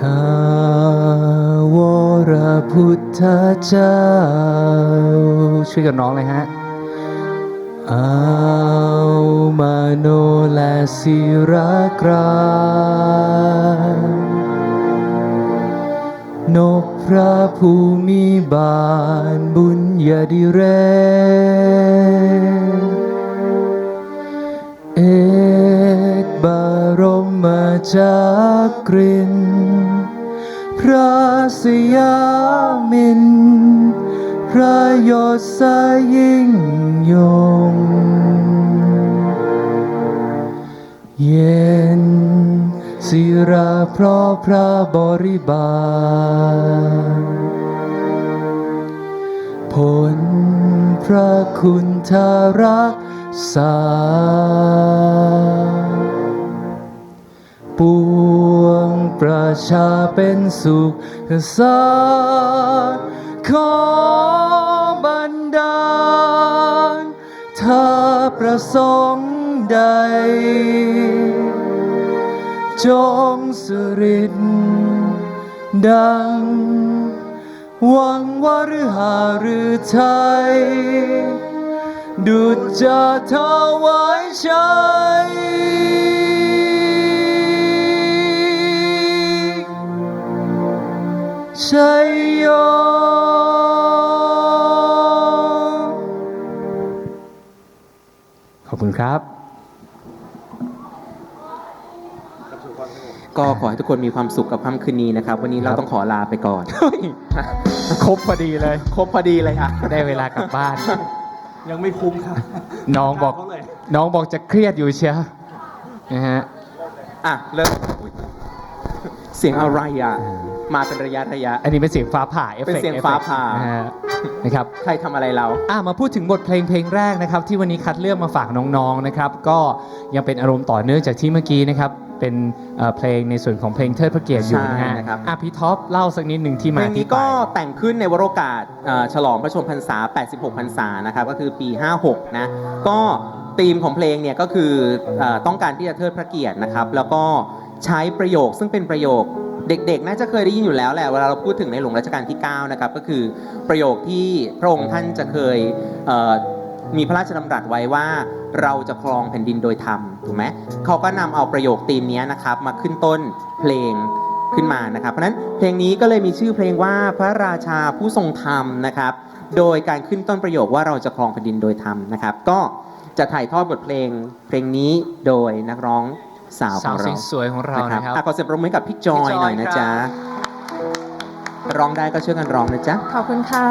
ข้าวรพุทธเจ้า ช่วยกันร้องเลยฮะเอามาโนและศิรกรานกพระภูมิบาลบุญญาดิเร เอกบารมมาจากริน พระสยามิน พระยศสยิ่งยง เย็นศิราเพราะพระบริบาลผลพระคุณทารักษา ปวงประชาเป็นสุขสารขอบันดาลถ้าประสงค์ใด จงสริดดัง หวังว่าหรือหาหรือไทย ดุจจะถวายชัย ชัยโยขอบคุณครับ ก็ขอให้ทุกคนมีความสุขกับค่ำคืนนี้นะครับ วันนี้เราครับต้องขอลาไปก่อน ครบพอดีเลย ครบพอดีเลยอะ ได้เวลากลับบ้าน ยังไม่คุ้มครับน้องบอกเขาเลยน้องบอกจะเครียดอยู่เชียวนะฮะ อะ เริ่มอุ๊ยเสียงอะไรอะ มาเป็นระยะระยะ อันนี้เป็นเสียงฟ้าผ่าเอฟเฟกต์เป็นเสียงฟ้าผ่า นะฮะนะครับ ใครทำอะไรเรา อะมาพูดถึงบทเพลงเพลงแรกนะครับที่วันนี้คัดเลือกมาฝากน้องๆนะครับก็ยังเป็นอารมณ์ต่อเนื่องจากที่เมื่อกี้นะครับเป็นเอ่อเพลงในส่วนของเพลงเทิดพระเกียรติอยู่นะฮะใช่นะครับ อะพี่ท็อปเล่าสักนิดหนึ่งที่เพมาลงที่นี้ไปก็แต่งขึ้นในวโรกาสเอ่อฉลองพระชนมพรรษา 86 พรรษานะครับก็คือปี 56 นะ ก็ธีมของเพลงเนี่ยก็คือเออต้องการที่จะเทิดพระเกียรตินะครับ แล้วก็ใช้ประโยคซึ่งเป็นประโยค เด็กๆ น่าจะเคยได้ยินอยู่แล้วแหละเวลาเราพูดถึงในหลวงรัชกาลที่ 9 นะครับ ก็คือประโยคที่พระองค์ท่านจะเคยเมีพระราชดำรัสไว้ว่าเราจะครองแผ่นดินโดยธรรมถูกไหมเขาก็นำเอาประโยคธีมนี้นะครับ มาขึ้นต้นเพลงขึ้นมานะครับ เพราะฉะนั้นเพลงนี้ก็เลยมีชื่อเพลงว่าพระราชาผู้ทรงธรรมนะครับ โดยการขึ้นต้นประโยคว่าเราจะครองแผ่นดินโดยธรรมนะครับ ก็จะถ่ายทอดบทเพลงเพลงนี้โดยนักร้อง สาวขสาอวงเราสวยๆของเรานะครับอะขอเสียงปรบมือให้กับพี่จอยพี่จอยหน่อยนะจ๊ะครับร้องได้ก็ช่วยกันร้องนะจ๊ะ ขอบคุณค่ะ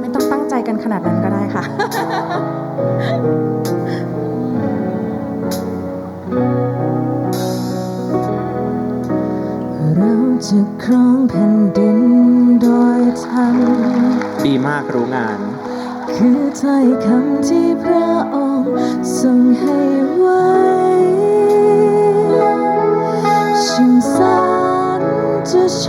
ไม่ต้องตั้งใจกันขนาดนั้นก็ได้ค่ะ เราจะครองแผ่นดินโดยธรรม ดีมากรู้งาน คือถ้อยคำที่พระองค์ทรงให้ไว้ชิงสันจะโช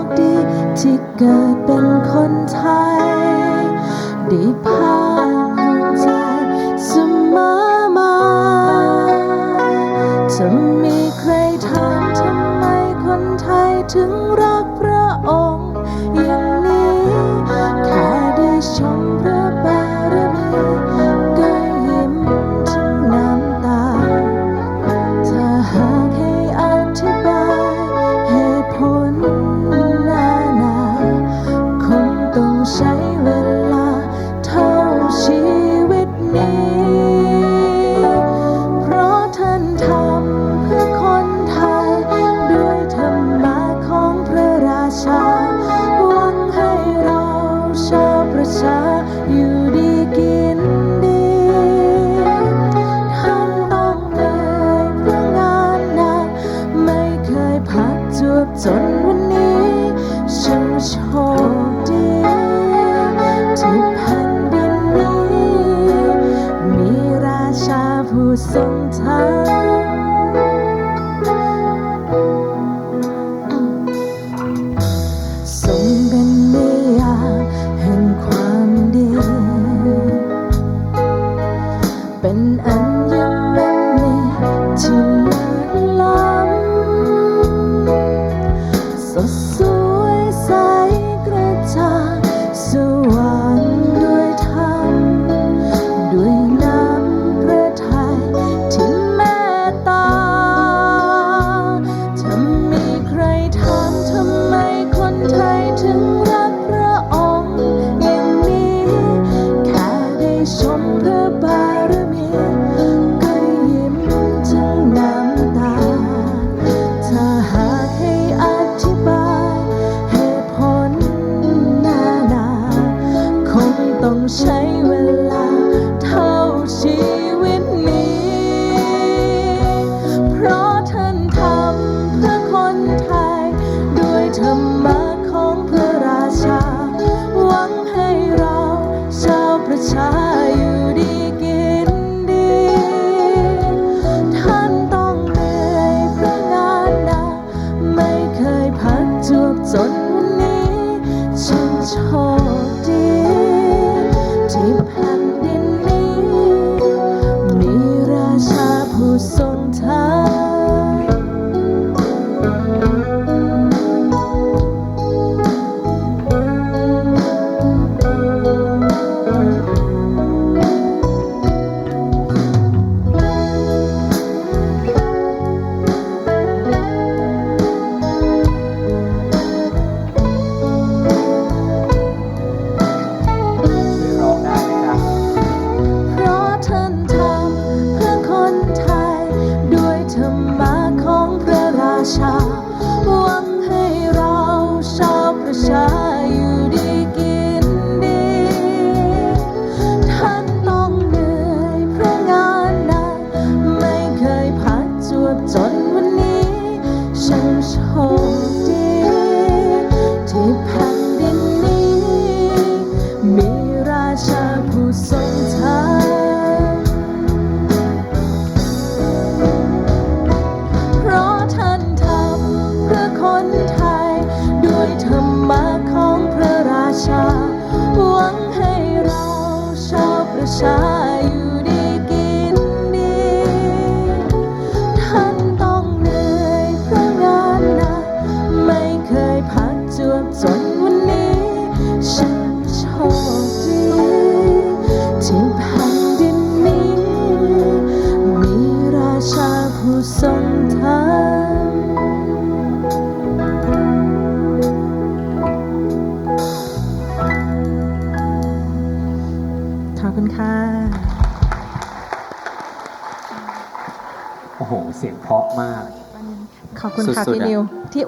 คดีที่เกิดเป็นคนไทย ได้พา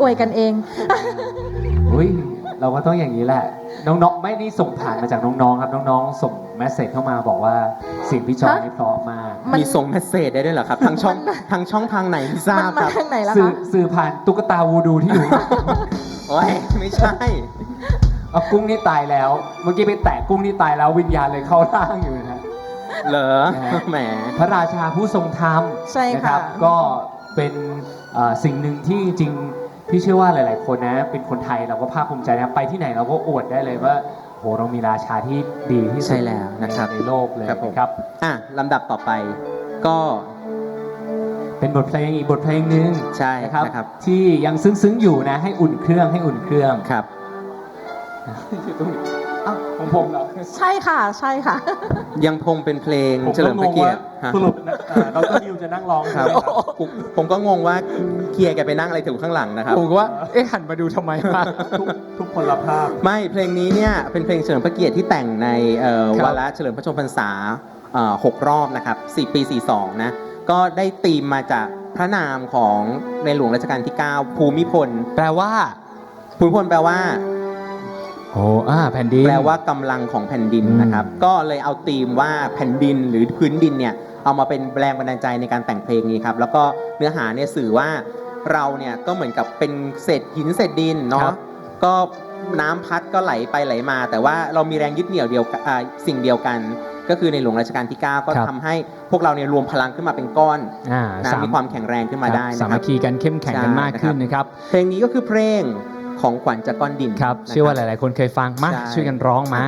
อวยกันเอง อุ้ยเราก็ต้องอย่างนี้แหละ น้องๆ ไม่นี่ส่งผ่านมาจากน้องๆ ครับ น้องๆ ส่งแมสเซจเข้ามาบอกว่าเสียงพี่จอยฮะนี่เพราะมากมันมีส่งเมสเซจได้ด้วยเหรอครับ ทางช่องทางช่องทางไหนไม่ทรามันบมาครับทางไหนล่ะสื่อคะสื่อผ่านตุ๊กตาวูดูที่อยู่โอ้ยไม่ใช่เอากุ้งนี่ตายแล้ว เมื่อกี้ไปแตะกุ้งนี่ตายแล้ววิญญาณเลยเข้าร่างอยู่นะเหรอนะฮะแหมพระราชาผู้ทรงธรรมใช่นะคค่ะรับก็เป็นเอ่อสิ่งหนึ่งที่จริงๆ พี่เชื่อว่าหลาย ๆ คนนะ เป็นคนไทยเราก็ภาคภูมิใจนะไปที่ไหนเราก็อวดได้เลยว่าโหเรามีราชาที่ดีที่สุดใช่แล้วนะครับในโลกเลยครับผม นะครับ อะลำดับต่อไปก็เป็นบทเพลงอีกบทเพลงหนึ่งใช่นะครับ นะครับที่ยังซึ้ง ๆ อยู่นะ ให้อุ่นเครื่องให้อุ่นเครื่อง ครับ อยู่ตรงนี้ อ้าวของผมเหรอใช่ค่ะ ใช่ค่ะ ยังคงเป็นเพลงผมเฉลิก็มงพระงเกียว่ารติฮะสรุปนะเอ่อดรนิวจะนั่งร้องครับใช่ไหมผมผมก็งงว่าเกียร์แกไปนั่งอะไรถึงข้างหลังนะครับ ผมก็ว่า เอ๊ะหันมาดูทำไมมาทุกทุกคนละภาพ ไม่เพลงนี้เนี่ยเป็นเพลงเฉลิมพระเกียรติที่แต่งในเอ่อครับ วาระเฉลิมพระชนมพรรษาเอ่อหกรอบนะครับ4ปี 42 นะ ก็ได้ตีมมาจากพระนามของในหลวงรัชกาลที่ 9 ภูมิพล แปลว่า ภูมิพลแปลว่า โอ้อ่าแผ่นดิน แปลว่ากำลังของแผ่นดินอืมนะครับ ก็เลยเอาธีมว่าแผ่นดินหรือพื้นดินเนี่ยเอามาเป็นแรงบันดาลใจในการแต่งเพลงนี้ครับ แล้วก็เนื้อหาเนี่ยสื่อว่าเราเนี่ยก็เหมือนกับเป็นเศษหินเศษดินครัเนาะบก็น้ำพัดก็ไหลไปไหลมา แต่ว่าเรามีแรงยึดเหนี่ยวเดียวกันอ่าสิ่งเดียวกัน ก็คือในหลวงรัชกาลที่ 9 ก็ครับทำให้พวกเราเนี่ยรวมพลังขึ้นมาเป็นก้อนอ่านะสามมีความแข็งแรงขึ้นมาได้สานะคมัรัคบคีกันเข้มแข็งกันใช่มากขึ้นนะครับนะครับเพลงนี้ก็คือเพลง ของขวัญจากก้อนดินครับนะเชื่อว่าหลาย ๆ คนเคยฟังมาใช่ช่วยกันร้องมา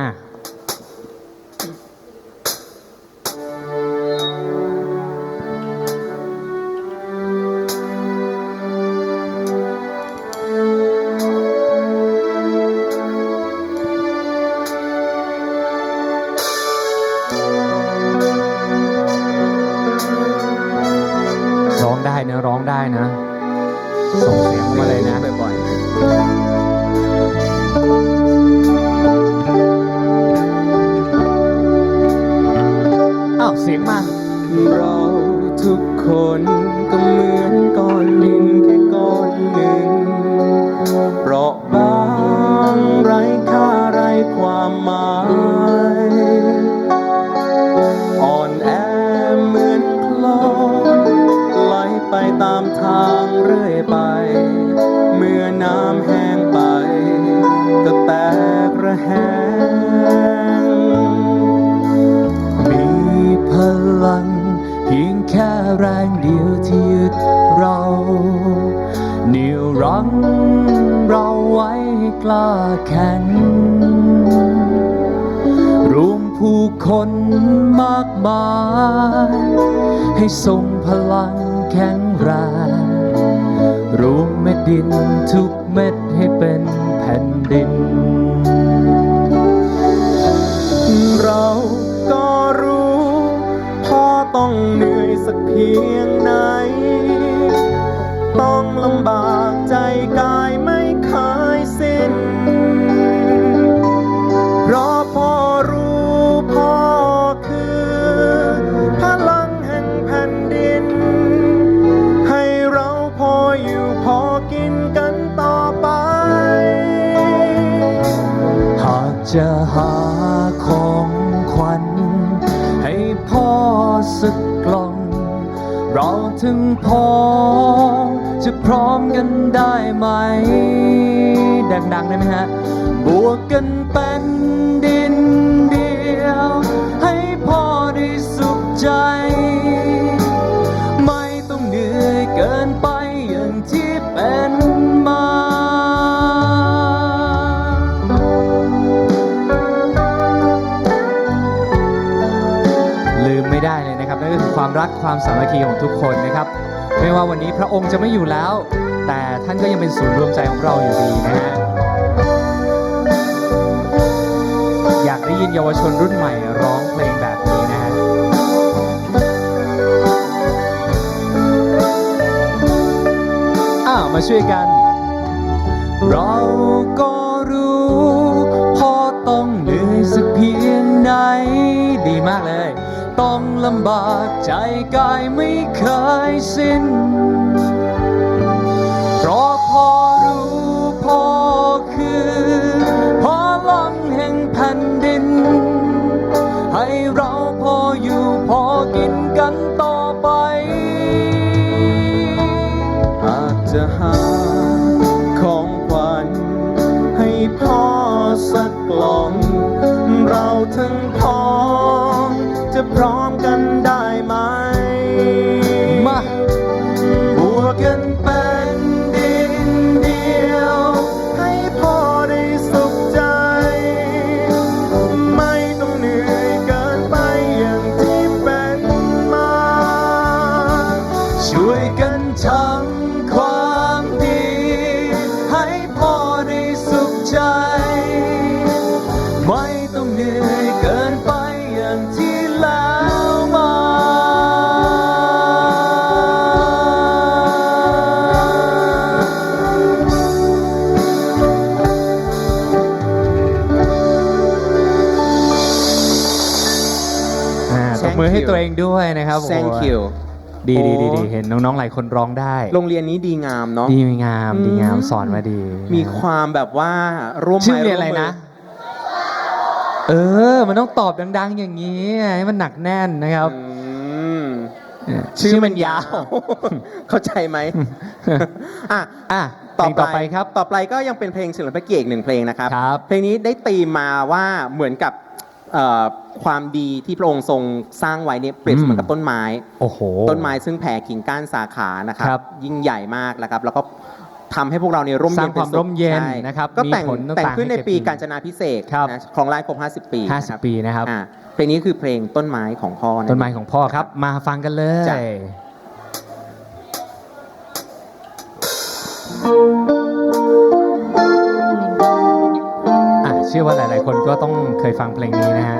คนก็เหมือนก้อนดินแค่ก้อนหนึ่งเปราะบาง แรงเดียวที่ยึดเราเหนี่ยวรั้งเราไว้ให้กล้าแข็งรวมผู้คนมากมาย ให้ทรงพลังแข็งแรงรวมเม็ดดินทุกเม็ดให้เป็นแผ่นดิน ងណៃ ถึงพองจะพร้อมกันได้ไหม ดังๆได้ไหมฮะ บวกกันเป็นดินเดียว ให้พ่อได้สุขใจ ความรักความสามัคคีของทุกคนนะครับ ไม่ว่าวันนี้พระองค์จะไม่อยู่แล้ว แต่ท่านก็ยังเป็นศูนย์รวมใจของเราอยู่ดีนะฮะอยากได้ยินเยาวชนรุ่นใหม่ร้องเพลงแบบนี้นะฮะอ้าวมาช่วยกัน เราก็รู้ พอต้องเหนื่อยสักเพียงไหนดีมากเลย ต้องลำบากใจกายไม่เคยสิ้น เพราะพอรู้พอคือพอลังแห่งแผ่นดิน ให้เรา จะพร้อมกันได้ไหม ให้ you ตัวเองด้วยนะครับโอ้โห thank you ดีดีดีโอ้ดีเห็นน้องๆหลายคนร้องได้ โรงเรียนนี้ดีงามเนาะดีงามอืมดีงามสอนมาดี มีความแบบว่าร่วมชื่อไม้เรียนอะไรวมมืนะ เออ มันต้องตอบดัง ๆ อย่างนี้ให้มันหนักแน่นนะครับอืมเนี่ยชื่อมันยาว เข้าใจไหมอะอะต่อเพลงต่อไปครับ ต่อไปก็ยังเป็นเพลงเฉลิมพระเกียรติอีกหนึ่งเพลงนะครับครับ เพลงนี้ได้ตีมมาว่าเหมือนกับเอ่อ ความดีที่พระองค์ทรงสร้างไว้เนี่ยเปรียบเสมือนกับต้นไม้ โอ้โห ต้นไม้ซึ่งแผ่กิ่งก้านสาขานะครับ ครับยิ่งใหญ่มากนะครับ แล้วก็ทำให้พวกเราเนี่ยร่มสร้าเย็งนความป็สุขร่มเย็นใช่นะครับก็มีแต่งผลต่างๆแต่งขึ้นในให้เก็บปีกินกาญจนาพิเศษกครับ นะของลายครบ 50 ปีนะครับ50 ปีนะครับ อ่าเพลงนี้คือเพลงต้นไม้ของพ่อนั่นต้นไม้เงของพ่อครับ มาฟังกันเลยจ้ะอ่ เชื่อว่าหลาย ๆ คนก็ต้องเคยฟังเพลงนี้นะฮะ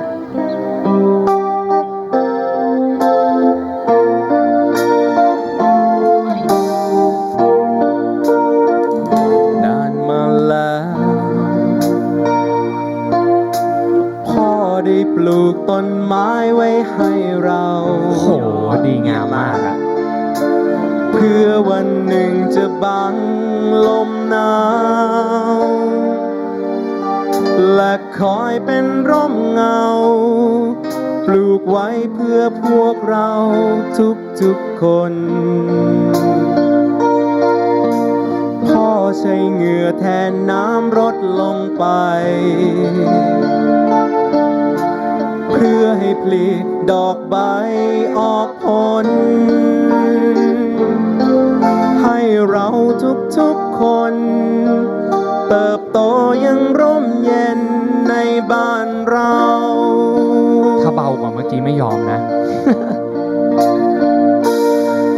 ใช้เหงื่อแทนน้ำรดลงไป เพื่อให้ผลิดอกใบออกผล ให้เราทุกๆคน เติบโตยังร่มเย็นในบ้านเรา ถ้าเบากว่าเมื่อกี้ไม่ยอมนะ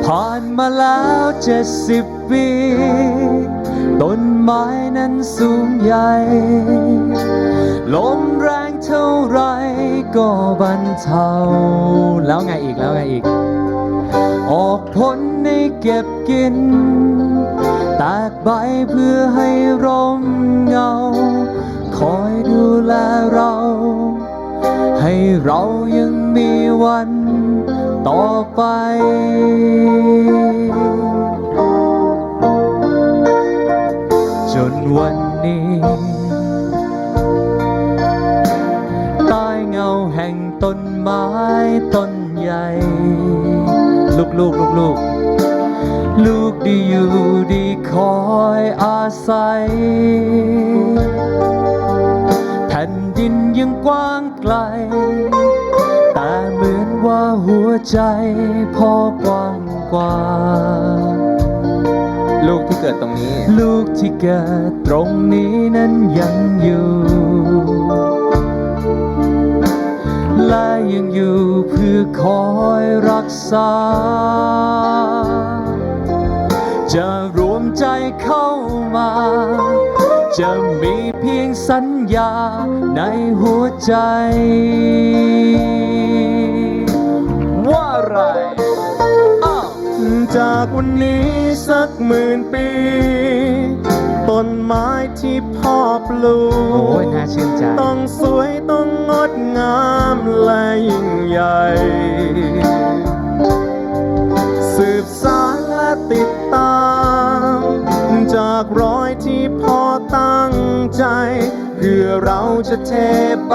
ผ่านมาแล้วเจ็ดสิบปี ต้นไม้นั้นสูงใหญ่ ลมแรงเท่าไรก็บรรเทา แล้วไงอีกแล้วไงอีก ออกผลให้เก็บกิน แตกใบเพื่อให้ร่มเงา คอยดูแลเรา ให้เรายังมีวันต่อไป วันนี้ ใต้เงาแห่งต้นไม้ต้นใหญ่ ลูกลูกลูกลูกลูกดีอยู่ดีคอยอาศัย แผ่นดินยังกว้างไกล แต่เหมือนว่าหัวใจพ่อกว้างกว่า ลูกที่เกิดตรงนี้ ลูกที่เกิดตรงนี้นั้นยังอยู่ และยังอยู่เพื่อคอยรักษา จะรวมใจเข้ามา จะมีเพียงสัญญาในหัวใจ จากวันนี้สักหมื่นปี ต้นไม้ที่พ่อปลูโอ้ยกน่าชื่นใจ ต้องสวยต้องงดงามและยิ่งใหญ่ สืบสารและติดตาม จากรอยที่พ่อตั้งใจ เพื่อเราจะเทไป